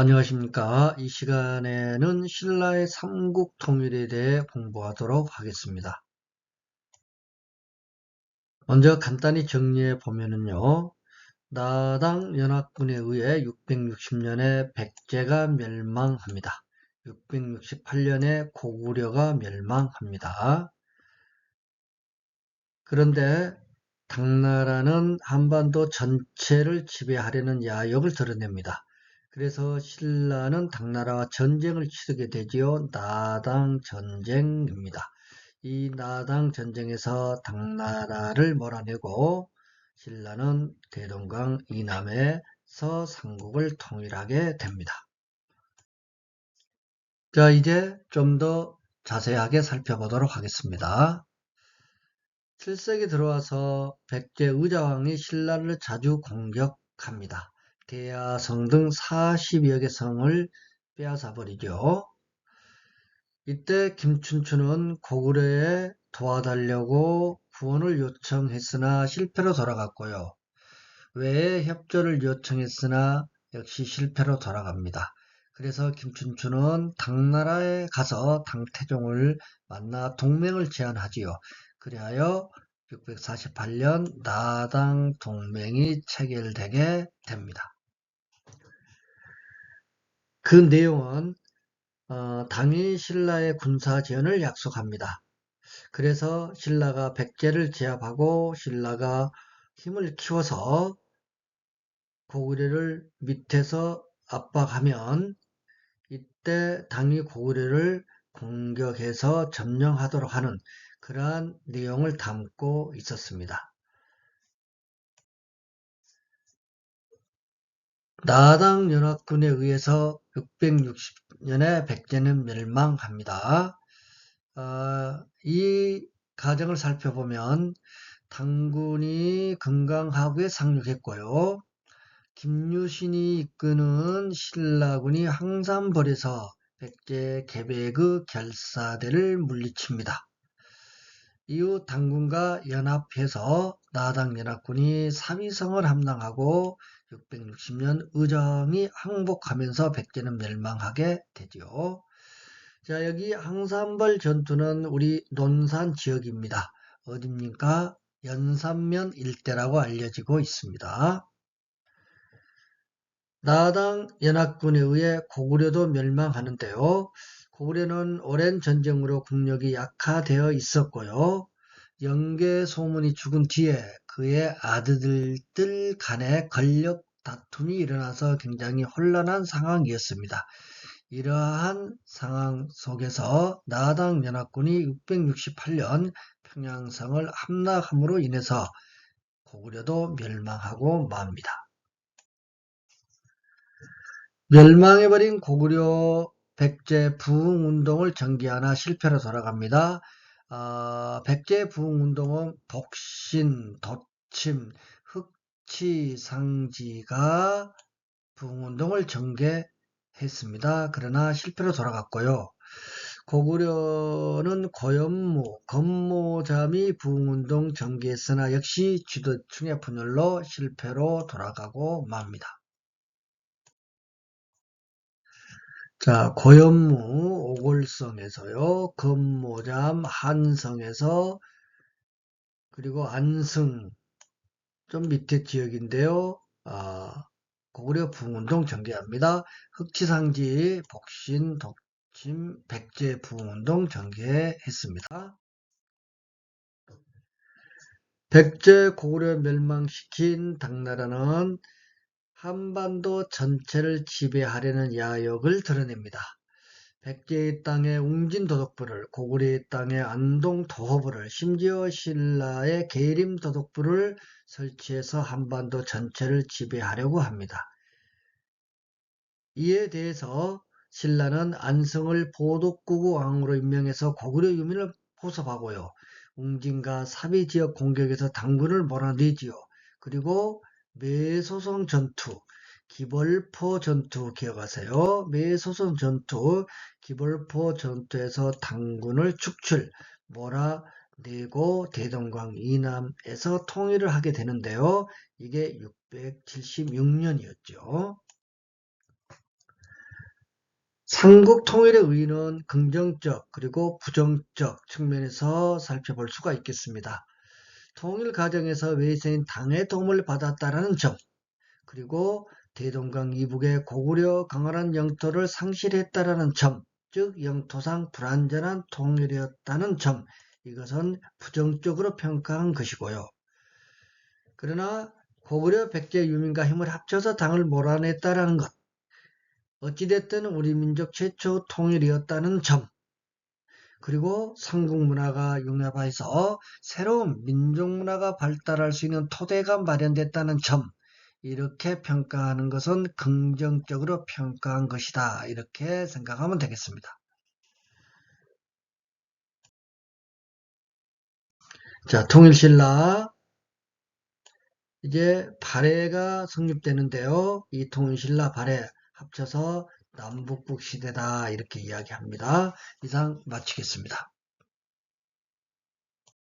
안녕하십니까. 이 시간에는 신라의 삼국 통일에 대해 공부하도록 하겠습니다. 먼저 간단히 정리해 보면은요. 나당 연합군에 의해 660년에 백제가 멸망합니다. 668년에 고구려가 멸망합니다. 그런데 당나라는 한반도 전체를 지배하려는 야욕을 드러냅니다. 그래서 신라는 당나라와 전쟁을 치르게 되지요. 나당 전쟁입니다. 이 나당 전쟁에서 당나라를 몰아내고 신라는 대동강 이남에서 삼국을 통일하게 됩니다. 자, 이제 좀 더 자세하게 살펴보도록 하겠습니다. 7세기 들어와서 백제 의자왕이 신라를 자주 공격합니다. 대야성 등 40여 개 성을 빼앗아 버리죠. 이때 김춘추는 고구려에 도와달라고 구원을 요청했으나 실패로 돌아갔고요. 외에 협조를 요청했으나 역시 실패로 돌아갑니다. 그래서 김춘추는 당나라에 가서 당태종을 만나 동맹을 제안하지요. 그리하여 648년 나당 동맹이 체결되게 됩니다. 그 내용은 어, 당이 신라의 군사 지원을 약속합니다. 그래서 신라가 백제를 제압하고 신라가 힘을 키워서 고구려를 밑에서 압박하면 이때 당이 고구려를 공격해서 점령하도록 하는 그러한 내용을 담고 있었습니다. 나당 연합군에 의해서 660년에 백제는 멸망합니다. 어, 이 과정을 살펴보면 당군이 건강하게 상륙했고요. 김유신이 이끄는 신라군이 항산벌에서 백제 계백의 결사대를 물리칩니다. 이후 당군과 연합해서 나당 연합군이 삼위성을 함락하고 660년 의정이 항복하면서 백제는 멸망하게 되죠. 자, 여기 항산벌 전투는 우리 논산 지역입니다. 어딥니까? 연산면 일대라고 알려지고 있습니다. 나당 연합군에 의해 고구려도 멸망하는데요. 고구려는 오랜 전쟁으로 국력이 약화되어 있었고요. 영계 소문이 죽은 뒤에 그의 아들들 간에 권력 다툼이 일어나서 굉장히 혼란한 상황이었습니다. 이러한 상황 속에서 나당 연합군이 668년 평양성을 함락함으로 인해서 고구려도 멸망하고 맙니다. 멸망해버린 고구려 백제 부흥운동을 전개하나 실패로 돌아갑니다. 어, 백제 부흥 운동은 복신, 도침, 흑치상지가 부흥 운동을 전개했습니다. 그러나 실패로 돌아갔고요. 고구려는 고연무, 건모잠이 부흥운동 전개했으나 역시 쥐도충의 분열로 실패로 돌아가고 맙니다. 자, 고연무 오골성에서요, 금모잠 한성에서, 그리고 안승, 좀 밑에 지역인데요, 아, 고구려 부흥운동 전개합니다. 흑치상지, 복신, 독침, 백제 부흥운동 전개했습니다. 백제 고구려 멸망시킨 당나라는 한반도 전체를 지배하려는 야욕을 드러냅니다. 백제의 땅에 웅진도덕부를, 고구려의 땅에 안동도호부를, 심지어 신라의 계림도덕부를 설치해서 한반도 전체를 지배하려고 합니다. 이에 대해서 신라는 안성을 보독구구 왕으로 임명해서 고구려 유민을 포섭하고요. 웅진과 사비 지역 공격에서 당군을 몰아내지요. 그리고 매소성 전투, 기벌포 전투 기억하세요. 매소성 전투, 기벌포 전투에서 당군을 축출, 몰아내고 대동강 이남에서 통일을 하게 되는데요. 이게 676년이었죠. 삼국 통일의 의의는 긍정적 그리고 부정적 측면에서 살펴볼 수가 있겠습니다. 통일 과정에서 외세인 당의 도움을 받았다는 점, 그리고 대동강 이북의 고구려 강화란 영토를 상실했다라는 점, 즉 영토상 불완전한 통일이었다는 점, 이것은 부정적으로 평가한 것이고요. 그러나 고구려 백제 유민과 힘을 합쳐서 당을 몰아냈다라는 것, 어찌됐든 우리 민족 최초 통일이었다는 점, 그리고 삼국 문화가 융합해서 새로운 민족 문화가 발달할 수 있는 토대가 마련됐다는 점, 이렇게 평가하는 것은 긍정적으로 평가한 것이다. 이렇게 생각하면 되겠습니다. 자, 통일신라. 이제 발해가 성립되는데요. 이 통일신라 발해 합쳐서 남북국 시대다. 이렇게 이야기합니다. 이상 마치겠습니다.